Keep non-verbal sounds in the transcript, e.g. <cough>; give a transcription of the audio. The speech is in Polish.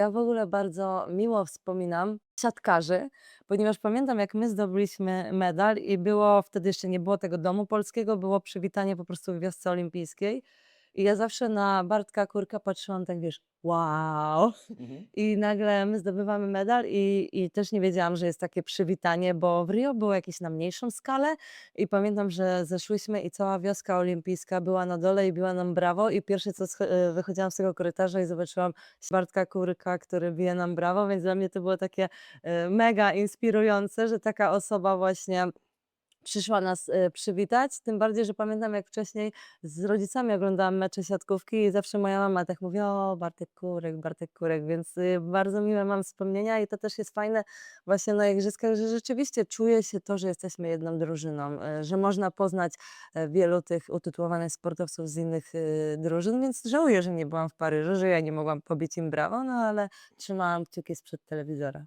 Ja w ogóle bardzo miło wspominam siatkarzy, ponieważ pamiętam, jak my zdobyliśmy medal i było wtedy jeszcze nie było tego domu polskiego, było przywitanie po prostu w wiosce olimpijskiej. I ja zawsze na Bartka Kurka patrzyłam tak, wiesz, wow! Mhm. <laughs> I nagle my zdobywamy medal i, i też nie wiedziałam, że jest takie przywitanie, bo w Rio było jakieś na mniejszą skalę i pamiętam, że zeszłyśmy i cała wioska olimpijska była na dole i biła nam brawo i pierwsze co e, wychodziłam z tego korytarza i zobaczyłam Bartka Kurka, który bije nam brawo, więc dla mnie to było takie e, mega inspirujące, że taka osoba właśnie przyszła nas e, przywitać. Tym bardziej, że pamiętam jak wcześniej z rodzicami oglądałam mecze siatkówki i zawsze moja mama tak mówi, o Bartek Kurek, Bartek Kurek, więc y, bardzo miłe mam wspomnienia i to też jest fajne właśnie na igrzyskach, że rzeczywiście czuje się to, że jesteśmy jedną drużyną, e, że można poznać e, wielu tych utytułowanych sportowców z innych y, drużyn, więc żałuję, że nie byłam w Paryżu, że ja nie mogłam pobić im brawo, no ale trzymałam kciuki sprzed telewizora.